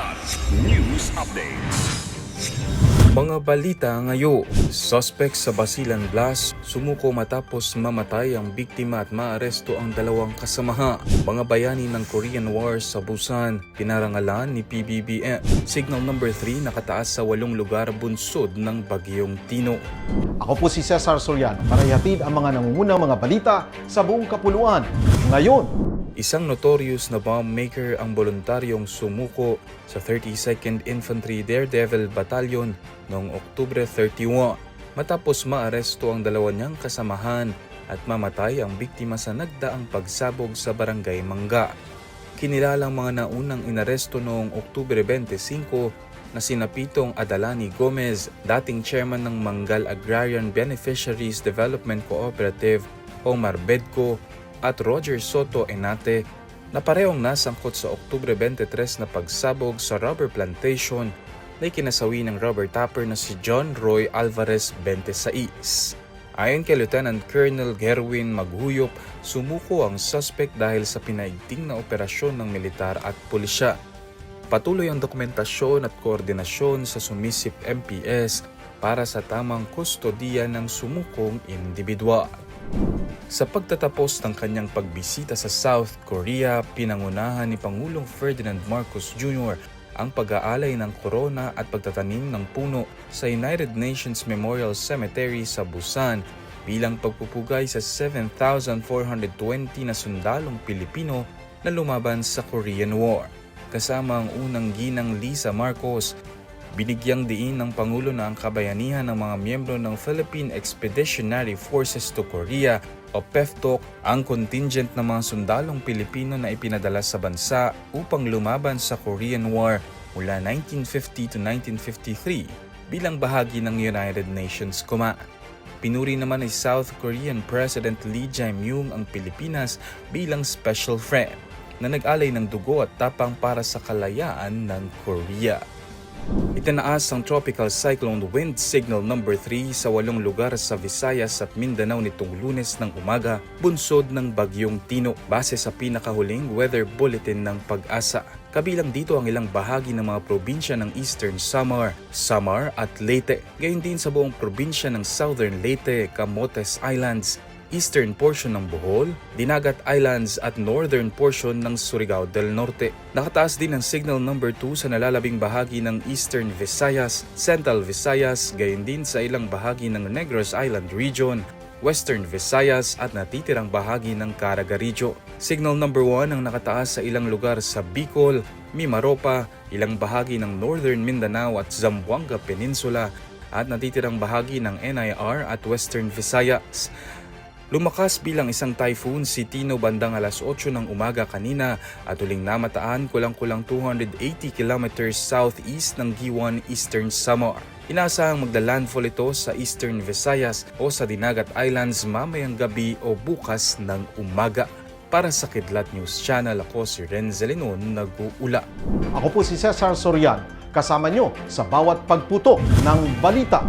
Kilat News Updates. Mga balita ngayon, suspect sa Basilan Blast, sumuko matapos mamatay ang biktima at maaresto ang dalawang kasamaha. Mga bayani ng Korean War sa Busan, pinarangalan ni PBBM. Signal number 3 nakataas sa walong lugar bunsod ng Bagyong Tino. Ako po si Cesar Soriano para ihatid ang mga nangungunang mga balita sa buong kapuluan. Ngayon, Isang notorious na bomb maker ang voluntaryong sumuko sa 32nd Infantry Daredevil Battalion noong Oktubre 31 matapos maaresto ang dalawa niyang kasamahan at mamatay ang biktima sa nagdaang pagsabog sa Barangay Mangga. Kinilalang mga naunang inaresto noong Oktubre 25 na sina Pitong Adalani Gomez, dating chairman ng Manggal Agrarian Beneficiaries Development Cooperative, Omar Bedco, at Roger Soto Enate na parehong nasangkot sa Oktubre 23 na pagsabog sa rubber plantation na ikinasawi ng rubber tapper na si John Roy Alvarez 26. Ayon kay Lieutenant Colonel Gerwin Maghuyop, sumuko ang suspect dahil sa pinaigting na operasyon ng militar at pulisya. Patuloy ang dokumentasyon at koordinasyon sa sumisip MPS para sa tamang kustodiya ng sumukong individual. Sa pagtatapos ng kanyang pagbisita sa South Korea, pinangunahan ni Pangulong Ferdinand Marcos Jr. ang pag-aalay ng korona at pagtatanim ng puno sa United Nations Memorial Cemetery sa Busan bilang pagpupugay sa 7,420 na sundalong Pilipino na lumaban sa Korean War. Kasama ang unang ginang Lisa Marcos, Binigyang diin ng Pangulo na ang kabayanihan ng mga miyembro ng Philippine Expeditionary Forces to Korea o PEFTOC ang contingent ng mga sundalong Pilipino na ipinadala sa bansa upang lumaban sa Korean War mula 1950 to 1953 bilang bahagi ng United Nations Command. Pinuri naman ni South Korean President Lee Jae-myung ang Pilipinas bilang special friend na nag-alay ng dugo at tapang para sa kalayaan ng Korea. Itinaas ang tropical cyclone wind signal number 3 sa walong lugar sa Visayas at Mindanao nitong lunes ng umaga, bunsod ng bagyong Tino base sa pinakahuling weather bulletin ng pag-asa. Kabilang dito ang ilang bahagi ng mga probinsya ng Eastern Samar, Samar at Leyte, gayon din sa buong probinsya ng Southern Leyte, Camotes Islands, eastern portion ng Bohol, Dinagat Islands at northern portion ng Surigao del Norte. Nakataas din ang signal number 2 sa nalalabing bahagi ng Eastern Visayas, Central Visayas, gayon din sa ilang bahagi ng Negros Island Region, Western Visayas at natitirang bahagi ng Caraga Region. Signal number 1 ang nakataas sa ilang lugar sa Bicol, Mimaropa, ilang bahagi ng Northern Mindanao at Zamboanga Peninsula at natitirang bahagi ng NIR at Western Visayas. Lumakas bilang isang typhoon si Tino bandang alas 8 ng umaga kanina at uling namataan kulang-kulang 280 kilometers southeast ng Giwan, Eastern Samar. Inaasahang magda-landfall ito sa Eastern Visayas o sa Dinagat Islands mamayang gabi o bukas ng umaga. Para sa Kidlat News Channel, ako si Renzel Linon, nag-uula. ako po si Cesar Soriano kasama nyo sa bawat pagputo ng balita.